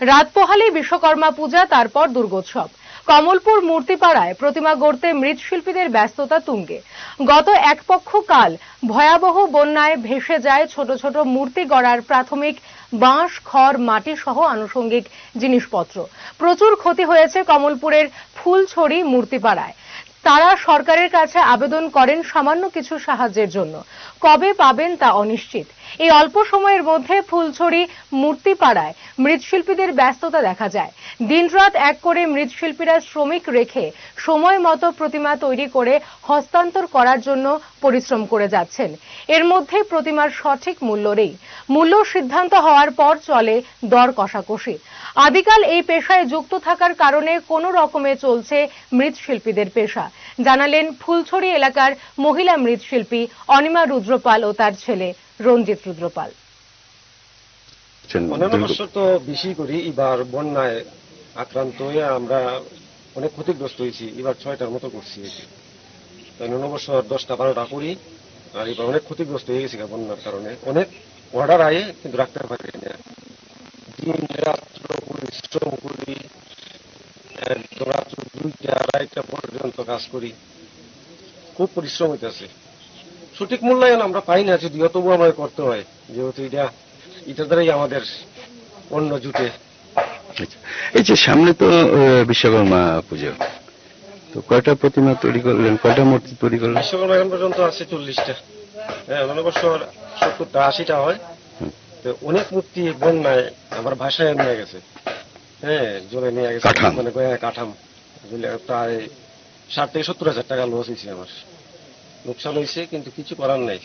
রাত পোহালেই বিশ্বকর্মা পূজা, তারপর দুর্গোৎসব। কমলপুর মূর্তিপাড়ায় প্রতিমা গড়তে মৃৎশিল্পীদের ব্যস্ততা তুঙ্গে। গত একপক্ষ কাল ভয়াবহ বন্যায় ভেসে যায় ছোট ছোট মূর্তি গড়ার প্রাথমিক বাঁশ, খড়, মাটি সহ আনুষঙ্গিক জিনিসপত্র। প্রচুর ক্ষতি হয়েছে কমলপুরের ফুলছড়ি মূর্তিপাড়ায়। তারা সরকারের কাছে আবেদন করেন সামান্য কিছু সাহায্যের জন্য। কবে পাবেন তা অনিশ্চিত। এই অল্প সময়ের মধ্যে ফুলছড়ি, মূর্তিপাড়ায় মৃৎশিল্পীদের ব্যস্ততা দেখা যায়। দিনরাত এক করে মৃৎশিল্পীরা শ্রমিক রেখে সময় মতো প্রতিমা তৈরি করে হস্তান্তর করার জন্য পরিশ্রম করে যাচ্ছেন। এর মধ্যে প্রতিমার সঠিক মূল্য নেই। মূল্য সিদ্ধান্ত হওয়ার পর চলে দর কষাকষি। আদিকাল এই পেশায় যুক্ত থাকার কারণে কোনো রকমে চলছে মৃৎশিল্পীদের পেশা। জানালেন ফুলছড়ি এলাকার মহিলা মৃৎশিল্পী অনিমা রুদ্রপাল ও তার ছেলে রঞ্জিত রুদ্রপাল। অন্যান্য বছর তো বেশি করি এবার বন্যায় আক্রান্ত হয়ে আমরা অনেক ক্ষতিগ্রস্ত হয়েছি এবার ছয়টার মতো করছি আর তাই বছর দশটা বারোটা করি আর এবার অনেক ক্ষতিগ্রস্ত হয়ে গেছি বন্যার কারণে। অনেক অর্ডার আয়ে কিন্তু রাখতে পারি না দিন রাত্র পরিশ্রম করি একদম রাত্র দুইটা আড়াইটা পর্যন্ত কাজ করি। খুব পরিশ্রম হইতেছে। সঠিক মূল্যায়ন আমরা পাই না যদিও তবু আমাদের করতে হয়। যেহেতু এটা এটার দ্বারাই আমাদের অন্য জুটে। আচ্ছা। এই যে সামনে তো বিশ্বকর্মা পুজো। তো কয়টা প্রতিমা তৈরি করলেন? কয়টা মূর্তি তৈরি করলেন? বিশ্বকর্মা এখন পর্যন্ত আছে চল্লিশটা। হ্যাঁ বছর সত্তরটা আশিটা হয়। তো অনেক মূর্তি বন্যায় আমার ভাষায় নিয়ে গেছে। হ্যাঁ জলে নিয়ে গেছে। মানে কাঠাম। প্রায় ষাট থেকে সত্তর হাজার টাকা লস হয়েছে আমার। লোকসান হয়েছে, কিন্তু কিছু করার নাই।